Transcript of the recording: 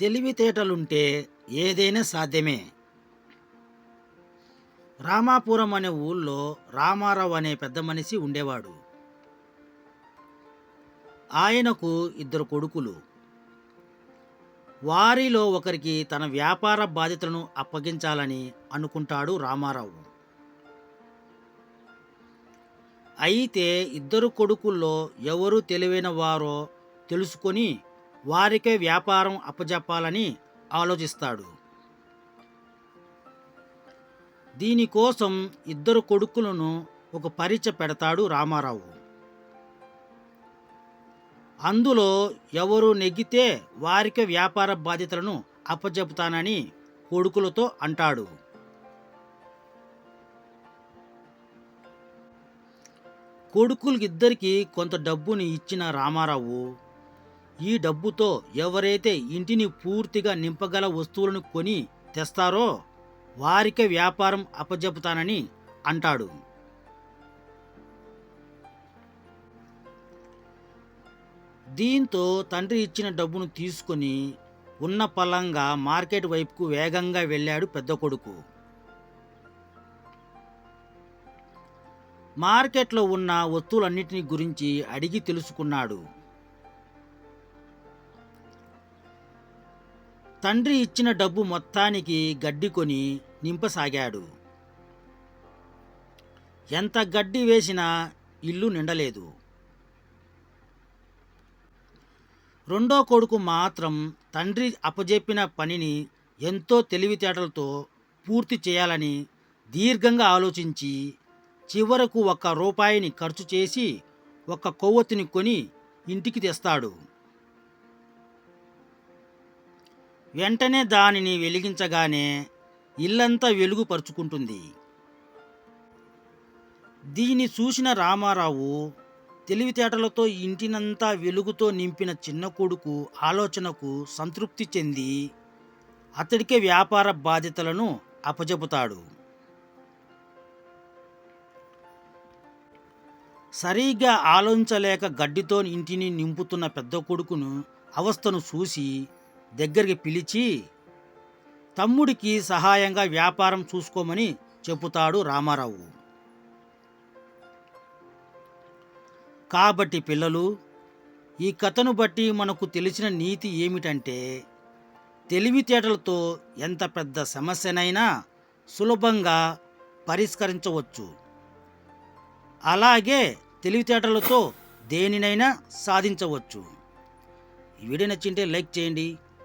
తెలివితేటలుంటే ఏదైనా సాధ్యమే. రామాపురం అనే ఊళ్ళో రామారావు అనే పెద్ద మనిషి ఉండేవాడు. ఆయనకు ఇద్దరు కొడుకులు. వారిలో ఒకరికి తన వ్యాపార బాధ్యతలను అప్పగించాలని అనుకుంటాడు రామారావు. అయితే ఇద్దరు కొడుకుల్లో ఎవరు తెలివైన వారో తెలుసుకొని వారికే వ్యాపారం అప్పజెప్పాలని ఆలోచిస్తాడు. దీనికోసం ఇద్దరు కొడుకులను ఒక పరీక్ష పెడతాడు రామారావు. అందులో ఎవరు నెగ్గితే వారికి వ్యాపార బాధ్యతలను అప్పజెపుతానని కొడుకులతో అంటాడు. కొడుకులు ఇద్దరికీ కొంత డబ్బుని ఇచ్చిన రామారావు ఈ డబ్బుతో ఎవరైతే ఇంటిని పూర్తిగా నింపగల వస్తువులను కొని తెస్తారో వారికే వ్యాపారం అప్పజెపుతానని అంటాడు. దీంతో తండ్రి ఇచ్చిన డబ్బును తీసుకొని ఉన్న పలంగా మార్కెట్ వైపుకు వేగంగా వెళ్ళాడు పెద్ద కొడుకు. మార్కెట్లో ఉన్న వస్తువులన్నిటిని గురించి అడిగి తెలుసుకున్నాడు. తండ్రి ఇచ్చిన డబ్బు మొత్తానికి గడ్డి కొని నింపసాగాడు. ఎంత గడ్డి వేసినా ఇల్లు నిండలేదు. రెండో కొడుకు మాత్రం తండ్రి అప్పజెప్పిన పనిని ఎంతో తెలివితేటలతో పూర్తి చేయాలని దీర్ఘంగా ఆలోచించి చివరకు ఒక్క రూపాయిని ఖర్చు చేసి ఒక కొవ్వొత్తిని కొని ఇంటికి తెస్తాడు. వెంటనే దానిని వెలిగించగానే ఇల్లంతా వెలుగుపరుచుకుంటుంది. దీన్ని చూసిన రామారావు తెలివితేటలతో ఇంటినంతా వెలుగుతో నింపిన చిన్న కొడుకు ఆలోచనకు సంతృప్తి చెంది అతడికే వ్యాపార బాధ్యతలను అపజెపుతాడు సరిగ్గా ఆలోచించలేక గడ్డితో ఇంటిని నింపుతున్న పెద్ద కొడుకును అవస్థను చూసి దగ్గరికి పిలిచి తమ్ముడికి సహాయంగా వ్యాపారం చూసుకోమని చెబుతాడు రామారావు. కాబట్టి పిల్లలు ఈ కథను బట్టి మనకు తెలిసిన నీతి ఏమిటంటే తెలివితేటలతో ఎంత పెద్ద సమస్యనైనా సులభంగా పరిష్కరించవచ్చు. అలాగే తెలివితేటలతో దేనినైనా సాధించవచ్చు. ఈ వీడియో నచ్చింటే లైక్ చేయండి.